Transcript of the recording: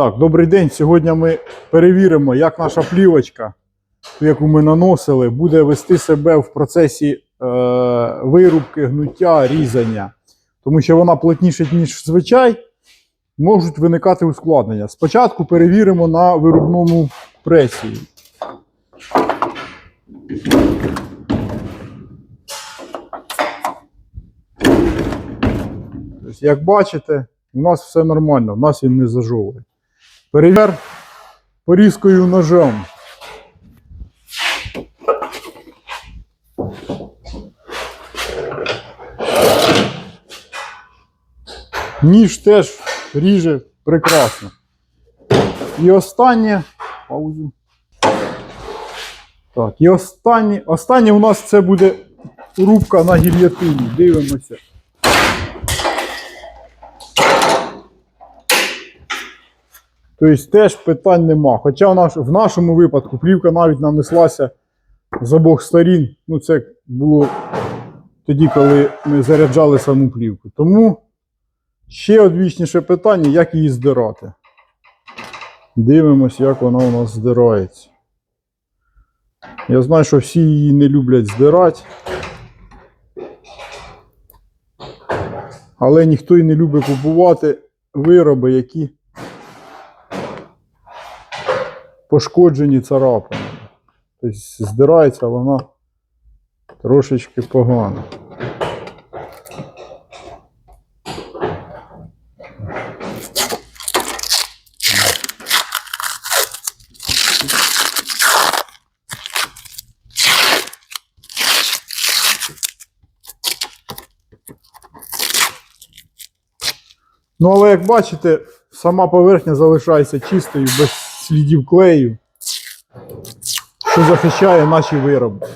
Так, добрий день. Сьогодні ми перевіримо, як наша плівочка, яку ми наносили, буде вести себе в процесі е, вирубки, гнуття, різання. Тому що вона плотніша, ніж звичай, можуть виникати ускладнення. Спочатку перевіримо на виробному пресі. Тобто, як бачите, у нас все нормально, у нас він не зажовує. Перевір порізкою ножем. Ніж теж ріже прекрасно. І останнє. Паузу. Так, і останнє. Останнє у нас це буде рубка на гільйотині. Дивимося. Тобто теж питань нема. Хоча в, наш, в нашому випадку плівка навіть нанеслася з обох сторін. Ну, це було тоді, коли ми заряджали саму плівку. Тому ще одвічніше питання, як її здирати. Дивимось, як вона у нас здирається. Я знаю, що всі її не люблять здирати. Але ніхто і не любить купувати вироби, які пошкоджені царапинами. Тобто здирається вона трошечки погано. Ну, але як бачите, сама поверхня залишається чистою, без слідів клею, що захищає наші вироби.